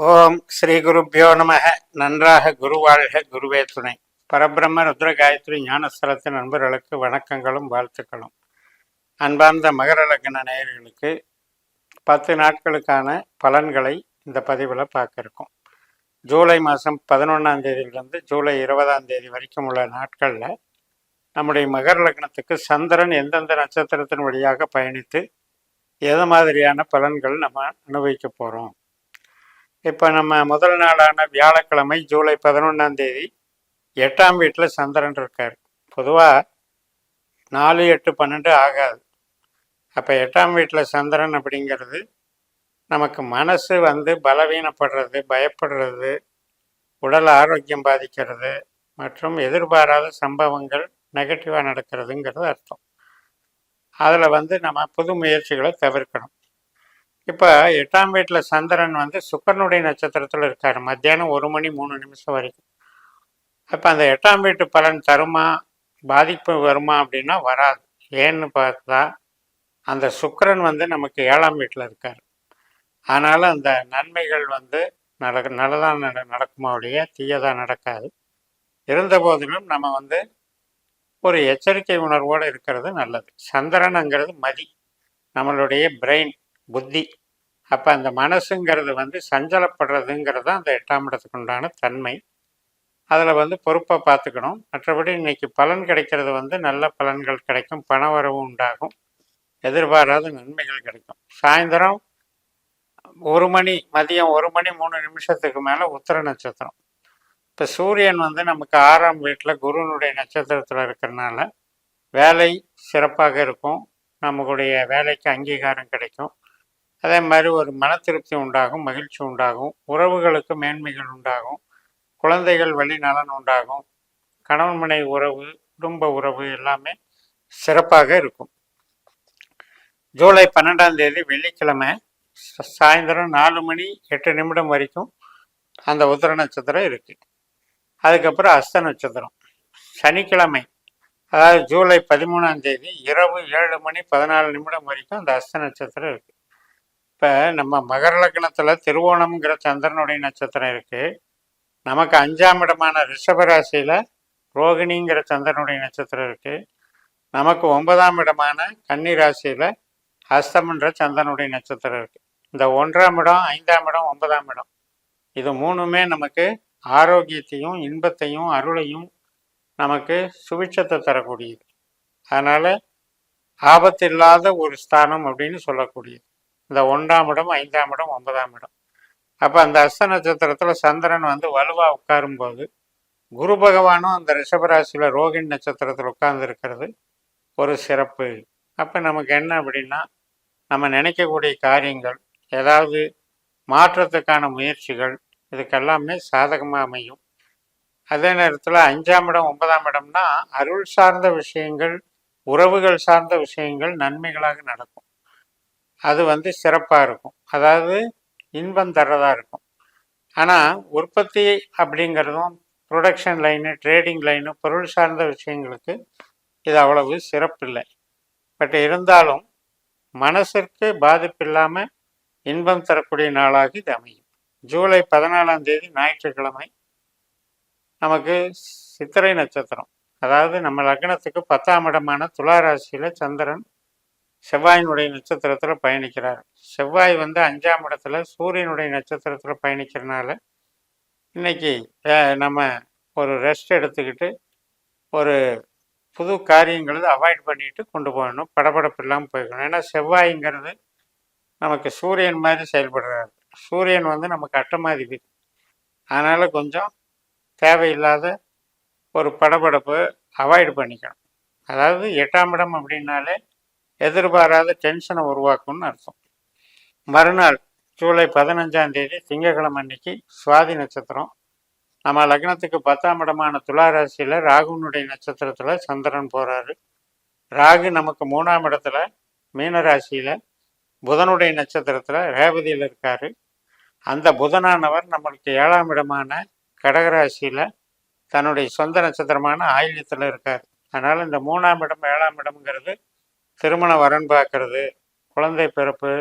ஓம் ஸ்ரீ குருப்பியோ நமக நன்றாக குரு வாழ்க குருவே துணை. பரபிரம்ம ருத்ர காயத்ரி ஞானஸ்தலத்தின் நண்பர்களுக்கு வணக்கங்களும் வாழ்த்துக்களும். அன்பார்ந்த மகர லக்ன நேயர்களுக்கு பத்து நாட்களுக்கான பலன்களை இந்த பதிவில் பார்க்க இருக்கோம் ஜூலை மாதம் பதினொன்றாம் தேதியிலிருந்து ஜூலை இருபதாம் தேதி வரைக்கும் உள்ள நாட்களில் நம்முடைய மகர லக்னத்துக்கு சந்திரன் எந்தெந்த நட்சத்திரத்தின் வழியாக பயணித்து எது மாதிரியான பலன்கள் நம்ம அனுபவிக்க போகிறோம் இப்போ நம்ம முதல் நாளான வியாழக்கிழமை ஜூலை பதினொன்றாம் தேதி எட்டாம் வீட்டில் சந்திரன் இருக்கார். பொதுவாக நாலு எட்டு பன்னெண்டு ஆகாது. அப்போ எட்டாம் வீட்டில் சந்திரன் அப்படிங்கிறது நமக்கு மனசு வந்து பலவீனப்படுறது பயப்படுறது உடல் ஆரோக்கியம் பாதிக்கிறது மற்றும் எதிர்பாராத சம்பவங்கள் நெகட்டிவாக நடக்கிறதுங்கிறது அர்த்தம். அதில் வந்து நம்ம புது முயற்சிகளை தவிர்க்கணும். இப்போ எட்டாம் வீட்டில் சந்திரன் வந்து சுக்கரனுடைய நட்சத்திரத்தில் இருக்கார். மத்தியானம் ஒரு மணி மூணு நிமிஷம் வரைக்கும். அப்போ அந்த எட்டாம் வீட்டு பலன் தருமா? பாதிப்பு வருமா அப்படின்னா வராது. ஏன்னு பார்த்தா அந்த சுக்கிரன் வந்து நமக்கு ஏழாம் வீட்டில் இருக்கார். அதனால் அந்த நன்மைகள் வந்து நடக்க நல்லதாக நட நடக்குமா ஒழிய தீயதாக நடக்காது. இருந்த போதிலும் நம்ம வந்து ஒரு எச்சரிக்கை உணர்வோடு இருக்கிறது நல்லது. சந்திரனுங்கிறது மதி. நம்மளுடைய பிரெயின் புத்தி. அப்போ அந்த மனசுங்கிறது வந்து சஞ்சலப்படுறதுங்கிறது தான் அந்த எட்டாம் இடத்துக்கு உண்டான தன்மை. அதில் வந்து பொறுப்பாக பார்த்துக்கணும். மற்றபடி இன்னைக்கு பலன் கிடைக்கிறது வந்து நல்ல பலன்கள் கிடைக்கும். பண உண்டாகும். எதிர்பாராத நன்மைகள் கிடைக்கும். சாயந்தரம் ஒரு மணி மதியம் ஒரு மணி மூணு நிமிஷத்துக்கு மேலே உத்தர நட்சத்திரம். இப்போ சூரியன் வந்து நமக்கு ஆறாம் வீட்டில் குருனுடைய நட்சத்திரத்தில் இருக்கிறனால வேலை சிறப்பாக இருக்கும். நம்மளுடைய வேலைக்கு அங்கீகாரம் கிடைக்கும். அதே மாதிரி ஒரு மன திருப்தி உண்டாகும் மகிழ்ச்சி உண்டாகும் உறவுகளுக்கு மேன்மைகள் உண்டாகும் குழந்தைகள் வழி நலன் உண்டாகும் கணவன் மனை உறவு குடும்ப உறவு எல்லாமே சிறப்பாக இருக்கும். ஜூலை பன்னெண்டாம் தேதி வெள்ளிக்கிழமை ச- சாயந்தரம் நாலு மணி எட்டு நிமிடம் வரைக்கும் அந்த உத்தர நட்சத்திரம் இருக்குது அதுக்கப்புறம் அஸ்த நட்சத்திரம். சனிக்கிழமை அதாவது ஜூலை பதிமூணாம் தேதி இரவு ஏழு மணி பதினாலு நிமிடம் வரைக்கும் அந்த அஸ்த நட்சத்திரம் இருக்குது இப்போ நம்ம மகர லக்னத்தில் திருவோணம்ங்கிற சந்திரனுடைய நட்சத்திரம் இருக்குது நமக்கு அஞ்சாம் இடமான ரிஷபராசியில் ரோகிணிங்கிற சந்திரனுடைய நட்சத்திரம் இருக்குது நமக்கு ஒன்பதாம் இடமான கன்னி ராசியில் ஹஸ்தம்ன்ற சந்திரனுடைய நட்சத்திரம் இருக்குது இந்த ஒன்றாம் இடம் ஐந்தாம் இடம் ஒன்பதாம் இடம். இது மூணுமே நமக்கு ஆரோக்கியத்தையும் இன்பத்தையும் அருளையும் நமக்கு சுபிட்சத்தை தரக்கூடியது. அதனால் ஆபத்து இல்லாத ஒரு ஸ்தானம் அப்படின்னு சொல்லக்கூடியது. இந்த ஒன்றாம் இடம் ஐந்தாம் இடம் ஒன்பதாம் இடம். அப்போ அந்த அஸ்த நட்சத்திரத்தில் சந்திரன் வந்து வலுவாக உட்காரும்போது குரு பகவானும் அந்த ரிஷபராசியில் ரோகிணி நட்சத்திரத்தில் உட்கார்ந்து இருக்கிறது ஒரு சிறப்பு. அப்போ நமக்கு என்ன அப்படின்னா நம்ம நினைக்கக்கூடிய காரியங்கள் ஏதாவது மாற்றத்துக்கான முயற்சிகள் இதுக்கெல்லாமே சாதகமாக அமையும். அதே நேரத்தில் அஞ்சாம் இடம் ஒன்பதாம் இடம்னா அருள் சார்ந்த விஷயங்கள் உறவுகள் சார்ந்த விஷயங்கள் நன்மைகளாக நடக்கும். அது வந்து சிறப்பாக இருக்கும். அதாவது இன்பம் தர்றதாக இருக்கும். ஆனால் உற்பத்தி அப்படிங்கிறதும் ப்ரொடக்ஷன் லைனு ட்ரேடிங் லைனு பொருள் சார்ந்த விஷயங்களுக்கு இது அவ்வளவு சிறப்பில்லை. பட் இருந்தாலும் மனசிற்கு பாதிப்பு இல்லாமல் இன்பம் தரக்கூடிய நாளாக இது அமையும். ஜூலை பதினாலாம் தேதி ஞாயிற்றுக்கிழமை நமக்கு சித்திரை நட்சத்திரம். அதாவது நம்ம லக்னத்துக்கு பத்தாம் இடமான துளாராசியில் சந்திரன் செவ்வாயினுடைய நட்சத்திரத்தில் பயணிக்கிறார். செவ்வாய் வந்து அஞ்சாம் இடத்துல சூரியனுடைய நட்சத்திரத்தில் பயணிக்கிறனால இன்னைக்கு நம்ம ஒரு ரெஸ்ட் எடுத்துக்கிட்டு ஒரு புது காரியங்களை அவாய்ட் பண்ணிட்டு கொண்டு போகணும். படபடப்பு இல்லாமல் போய்க்கணும். ஏன்னா செவ்வாய்ங்கிறது நமக்கு சூரியன் மாதிரி செயல்படுறாரு. சூரியன் வந்து நமக்கு அட்டமாதிபதி அதனால் கொஞ்சம் தேவையில்லாத ஒரு படபடப்பு அவாய்ட் பண்ணிக்கணும். அதாவது எட்டாம் இடம் அப்படின்னாலே எதிர்பாராத டென்ஷனை உருவாக்கும்னு அர்த்தம். மறுநாள் ஜூலை பதினஞ்சாம் தேதி திங்கக்கிழமை அன்னைக்கு சுவாதி நட்சத்திரம். நம்ம லக்னத்துக்கு பத்தாம் இடமான துளாராசியில் ராகுனுடைய நட்சத்திரத்தில் சந்திரன் போகிறாரு ராகு நமக்கு மூணாம் இடத்துல மீனராசியில் புதனுடைய நட்சத்திரத்தில் ரேவதியில் இருக்கார். அந்த புதனானவர் நம்மளுக்கு ஏழாம் இடமான கடகராசியில் தன்னுடைய சொந்த நட்சத்திரமான ஆயில்யத்தில் இருக்கார். அதனால் இந்த மூணாம் இடம் ஏழாம் இடம்ங்கிறது திருமண வரன் பார்க்கறது குழந்தை பிறப்பு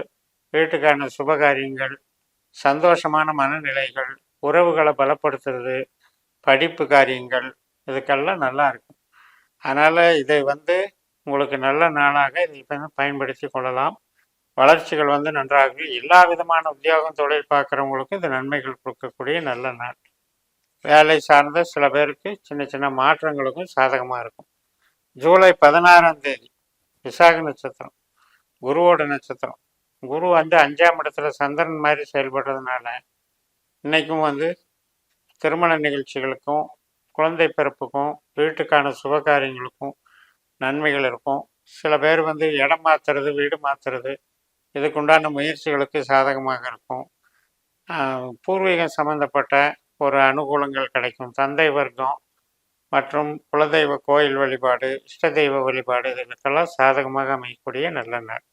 வீட்டுக்கான சுபகாரியங்கள் சந்தோஷமான மனநிலைகள் உறவுகளை பலப்படுத்துறது படிப்பு காரியங்கள் இதுக்கெல்லாம் நல்லா இருக்கும். அதனால் இதை வந்து உங்களுக்கு நல்ல நாளாக இதை பயன்படுத்தி கொள்ளலாம். வளர்ச்சிகள் வந்து நன்றாக எல்லா விதமான உத்தியோகம் தொழில் பார்க்குறவங்களுக்கும் இது நன்மைகள் கொடுக்கக்கூடிய நல்ல நாள். வேலை சார்ந்த சில பேருக்கு சின்ன சின்ன மாற்றங்களுக்கும் சாதகமாக இருக்கும். ஜூலை பதினாறாம் தேதி விசாக நட்சத்திரம் குருவோட நட்சத்திரம். குரு வந்து அஞ்சாம் இடத்துல சந்திரன் மாதிரி செயல்படுறதுனால இன்றைக்கும் வந்து திருமண நிகழ்ச்சிகளுக்கும் குழந்தை பிறப்புக்கும் வீட்டுக்கான சுபகாரியங்களுக்கும் நன்மைகள் இருக்கும். சில பேர் வந்து இடம் மாற்றுறது வீடு மாற்றுறது இதுக்குண்டான முயற்சிகளுக்கு சாதகமாக இருக்கும். பூர்வீகம் சம்மந்தப்பட்ட ஒரு அனுகூலங்கள் கிடைக்கும். தந்தை வர்க்கம் மற்றும் குலதெய்வ கோயில் வழிபாடு இஷ்ட தெய்வ வழிபாடு இதற்கெல்லாம் சாதகமாக அமையக்கூடிய நல்ல நாள்.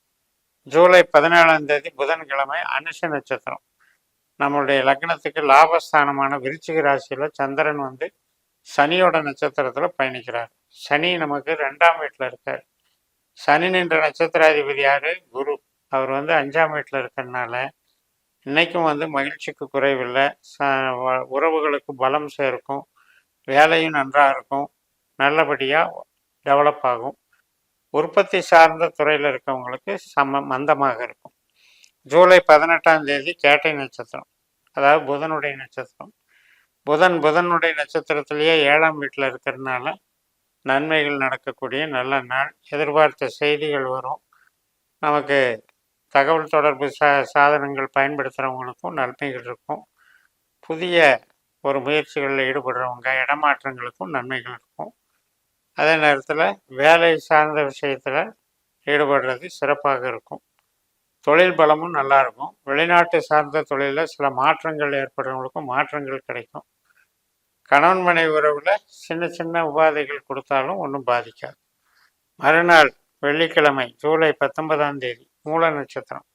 ஜூலை பதினேழாம் தேதி புதன்கிழமை அனுஷ நட்சத்திரம். நம்மளுடைய லக்னத்துக்கு லாபஸ்தானமான விருச்சிக ராசியில் சந்திரன் வந்து சனியோட நட்சத்திரத்தில் பயணிக்கிறார். சனி நமக்கு ரெண்டாம் வீட்டில் இருக்கார். சனி நின்ற நட்சத்திராதிபதி யார்? குரு. அவர் வந்து அஞ்சாம் வீட்டில் இருக்கிறதுனால இன்றைக்கும் வந்து மகிழ்ச்சிக்கு குறைவில்லை. ச வ- உறவுகளுக்கு பலம் சேர்க்கும். வேலையும் நன்றாக இருக்கும். நல்லபடியாக டெவலப் ஆகும். உற்பத்தி சார்ந்த துறையில் இருக்கவங்களுக்கு சம மந்தமாக இருக்கும். ஜூலை பதினெட்டாம் தேதி கேட்டை நட்சத்திரம். அதாவது புதனுடைய நட்சத்திரம். புதன் புதனுடைய நட்சத்திரத்திலேயே ஏழாம் வீட்டில் இருக்கிறதுனால நன்மைகள் நடக்கக்கூடிய நல்ல நாள். எதிர்பார்த்த செய்திகள் வரும். நமக்கு தகவல் தொடர்பு சா சாதனங்கள் பயன்படுத்துகிறவங்களுக்கும் நன்மைகள் இருக்கும். புதிய ஒரு முயற்சிகளில் ஈடுபடுறவங்க இடமாற்றங்களுக்கும் நன்மைகள் இருக்கும். அதே நேரத்தில் வேலை சார்ந்த விஷயத்தில் ஈடுபடுறது சிறப்பாக இருக்கும். தொழில் பலமும் நல்லா இருக்கும். வெளிநாட்டு சார்ந்த தொழிலில் சில மாற்றங்கள் ஏற்படுறவங்களுக்கும் மாற்றங்கள் கிடைக்கும். கணவன் மனைவி உறவில் சின்ன சின்ன உபாதைகள் கொடுத்தாலும் ஒன்றும் பாதிக்காது. மறுநாள் வெள்ளிக்கிழமை ஜூலை பத்தொன்பதாம் தேதி மூல நட்சத்திரம்.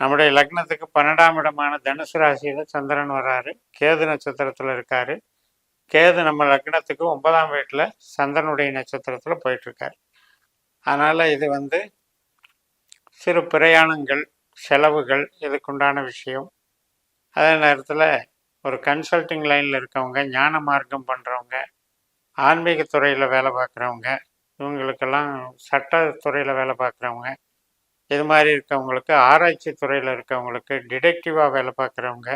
நம்முடைய லக்னத்துக்கு பன்னெண்டாம் இடமான தனுசு ராசியில் சந்திரன் வராரு. கேது நட்சத்திரத்தில் இருக்காரு. கேது நம்ம லக்னத்துக்கு ஒன்பதாம் வீட்டில் சந்திரனுடைய நட்சத்திரத்தில் போயிட்டுருக்காரு. அதனால் இது வந்து சிறு பிரயாணங்கள் செலவுகள் இதுக்குண்டான விஷயம். அதே நேரத்தில் ஒரு கன்சல்டிங் லைனில் இருக்கவங்க ஞான மார்க்கம் பண்ணுறவங்க ஆன்மீக துறையில் வேலை பார்க்குறவங்க இவங்களுக்கெல்லாம் சட்டத்துறையில் வேலை பார்க்குறவங்க இது மாதிரி இருக்கவங்களுக்கு ஆராய்ச்சி துறையில் இருக்கவங்களுக்கு டிடெக்டிவாக வேலை பார்க்குறவங்க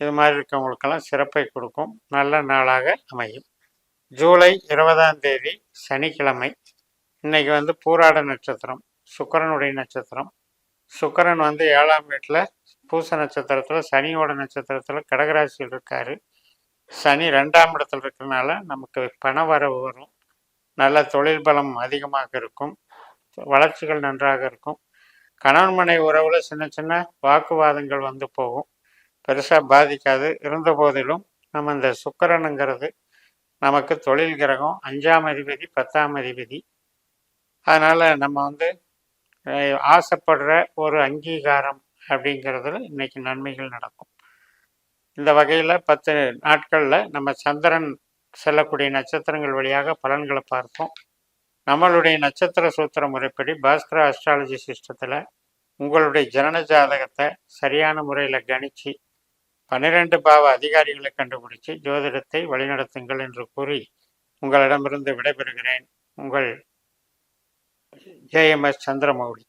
இது மாதிரி இருக்கவங்களுக்கெல்லாம் சிறப்பை கொடுக்கும். நல்ல நாளாக அமையும். ஜூலை இருபதாம் தேதி சனிக்கிழமை. இன்னைக்கு வந்து பூராட நட்சத்திரம் சுக்கரனுடைய நட்சத்திரம். சுக்கரன் வந்து ஏழாம் வீட்டில் பூச நட்சத்திரத்தில் சனியோட நட்சத்திரத்தில் கடகராசியில் இருக்கார். சனி ரெண்டாம் இடத்துல இருக்கிறனால நமக்கு பண வரவு வரும். நல்ல தொழில் பலம் அதிகமாக இருக்கும். வளர்ச்சிகள் நன்றாக இருக்கும். கணவன் மனை உறவுல சின்ன சின்ன வாக்குவாதங்கள் வந்து போகும். பெருசாக பாதிக்காது. இருந்த போதிலும் நம்ம இந்த சுக்கரனுங்கிறது நமக்கு தொழில் கிரகம் அஞ்சாம் அதிபதி பத்தாம் அதிபதி. அதனால் நம்ம வந்து ஆசைப்படுற ஒரு அங்கீகாரம் அப்படிங்கிறதுல இன்னைக்கு நன்மைகள் நடக்கும். இந்த வகையில் பத்து நாட்களில் நம்ம சந்திரன் செல்லக்கூடிய நட்சத்திரங்கள் வழியாக பலன்களை பார்த்தோம். நம்மளுடைய நட்சத்திர சூத்திர முறைப்படி பாஸ்கர அஸ்ட்ராலஜி சிஸ்டத்தில் உங்களுடைய ஜனன ஜாதகத்தை சரியான முறையில் கணிச்சு பன்னிரெண்டு பாவ அதிகாரிகளை கண்டுபிடிச்சு ஜோதிடத்தை வழிநடத்துங்கள் என்று கூறி உங்களிடமிருந்து விடைபெறுகிறேன். உங்கள் ஜேஎம்எஸ் சந்திரமௌலி.